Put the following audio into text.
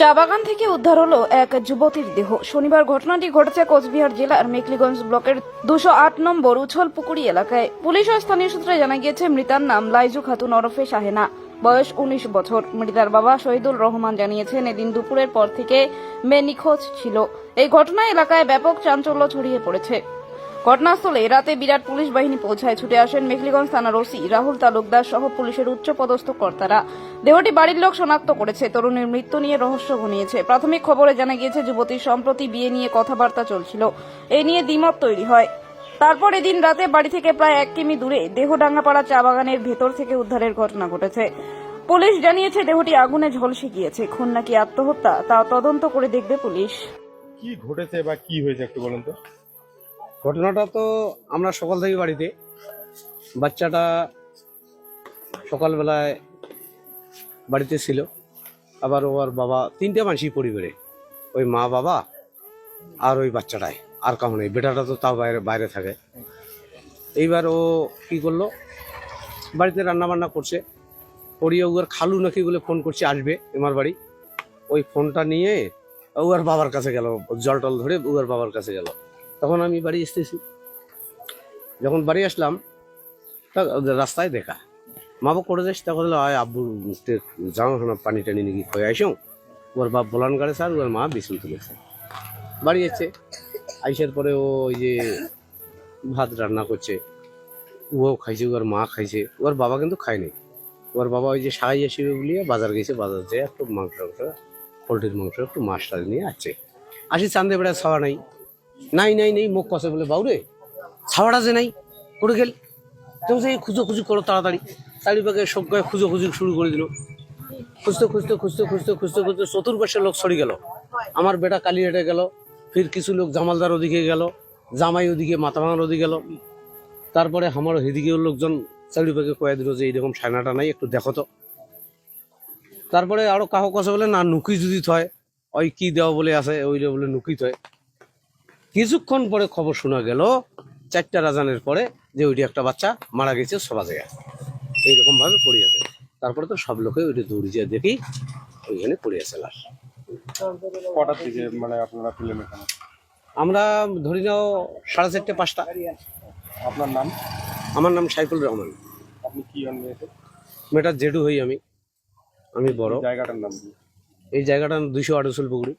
চা বাগান থেকে উদ্ধার হলো এক যুবতীর দেহ। শনিবার ঘটনাটি ঘটেছে কোচবিহার জেলার মেকলিগঞ্জ ব্লকের দুশো আট নম্বর উছল পুকুরি এলাকায়। পুলিশ ও স্থানীয় সূত্রে জানা গিয়েছে, মৃতার নাম লাইজু খাতুন ওরফে শাহেনা। বয়স উনিশ বছর। মৃতার বাবা শহীদুল রহমান জানিয়েছেন, এদিন দুপুরের পর থেকে মেয়ে নিখোঁজ ছিল। এই ঘটনায় এলাকায় ব্যাপক চাঞ্চল্য ছড়িয়ে পড়েছে। ঘটনাস্থলে রাতে বিরাট পুলিশ বাহিনী পৌঁছায়। ছুটে আসেন মেখলিগঞ্জ থানার ওসি রাহুল তালুকদার সহ পুলিশের উচ্চ পদস্থ কর্তারা। দেহটি বাড়ির লোক শনাক্ত করেছে। তরুণীর মৃত্যু নিয়ে রহস্য ঘনিয়েছে। প্রাথমিক খবরে জানা গিয়েছে যুবতীর সম্প্রতি বিয়ে নিয়ে কথাবার্তা চলছিল। এই নিয়ে দ্বিমত তৈরি হয়। তারপর এদিন রাতে বাড়ি থেকে প্রায় এক কিমি দূরে দেহডাঙ্গাপাড়া চা বাগানের ভেতর থেকে উদ্ধারের ঘটনা ঘটেছে। পুলিশ জানিয়েছে, দেহটি আগুনে ঝলসে গিয়েছে। খুন নাকি আত্মহত্যা, তা তদন্ত করে দেখবে পুলিশ। কি ঘটেছে বা কি হয়েছে একটু বলুন তো। ঘটনাটা তো আমরা সকাল থেকে বাড়িতে। বাচ্চাটা সকালবেলায় বাড়িতে ছিল। আবার ওর বাবা তিনটে মানুষই পরিবারে। ওই মা বাবা আর ওই বাচ্চাটাই, আর কাউ নেই। বেটাটা তো তাও বাইরে বাইরে থাকে। এইবার ও কি করল? বাড়িতে রান্না বান্না করছে। করিয়ে ওর খালু নাকি বলে ফোন করছে, আসবে আমার বাড়ি। ওই ফোনটা নিয়ে ওর বাবার কাছে গেল, জল টল ধরে ওর বাবার কাছে গেল। তখন আমি বাড়ি এসতেছি যখন বাড়ি আসলাম তা রাস্তায় দেখা। মা বাবা করে যাস তখন বলল, আয় আব্বু যাও না পানি টানি নাকি খয়ে আইসো। ওর বাপ বলান গাড়ে স্যার ওর মা বিছুন তুলেছে বাড়ি এসছে আইসার পরে ও ওই যে ভাত রান্না করছে ও খাইছে ওর মা খাইছে। ওর বাবা কিন্তু খায়নি ওর বাবা ওই যে সাহায্য আসবে বলিয়ে বাজার গেছে বাজার যেয়ে একটু মাংস টাংস পোলট্রির মাংস একটু মাছ টাছ নিয়ে আসছে। আসি চান্দে বেড়া ছাওয়া নাই। নাই নাই, নেই মুখ কষে বলে বাউরে ছাওয়াটা যে নাই করে গেল? তো যে খুঁজো খুঁজো করো তাড়াতাড়ি। চারিপাকে সব গায়ে খুঁজো খুঁজো শুরু করে দিল। খুঁজতে খুঁজতে খুঁজতে খুঁজতে খুঁজতে খুঁজতে চতুর্পাশে লোক সরি গেল। আমার বেটা কালিয়াটে গেল ফির কিছু লোক জামালদার ওদিকে গেল, জামাই ওদিকে মাথা ভাঙার ওদিকে গেল। তারপরে আমার হেদিকে লোকজন চারিপাকে কয়ে দিল যে, এইরকম সায়নাটা নাই, একটু দেখো তো। তারপরে আরও কাহো কাছে বলে, না নুকি যদি থয় ওই কি দেওয়া বলে আছে ওইটা বলে নুকি থয়। কিছুক্ষণ পরে খবর শোনা গেল চারটা রাজানের পরে যে ওইটি একটা বাচ্চা মারা গেছে সবা জায়গায়। এইরকমভাবে পড়ে আছে তারপরে তো সব লোকে ওইটা দৌড়ে যেয়ে দেখি ওইখানে পড়ে আছে লাশ। কটার দিকে মানে আপনারা পেলেন এখানে? আমরা ধরি নাও সাড়ে চারটে পাঁচটা। আপনার নাম? আমার নাম সাইফুল রহমান। আপনি কি হন মেয়েটার জেডু হই আমি। আমি বড়। জায়গাটার নাম এই জায়গাটা দুইশো আটশোল পুকুরি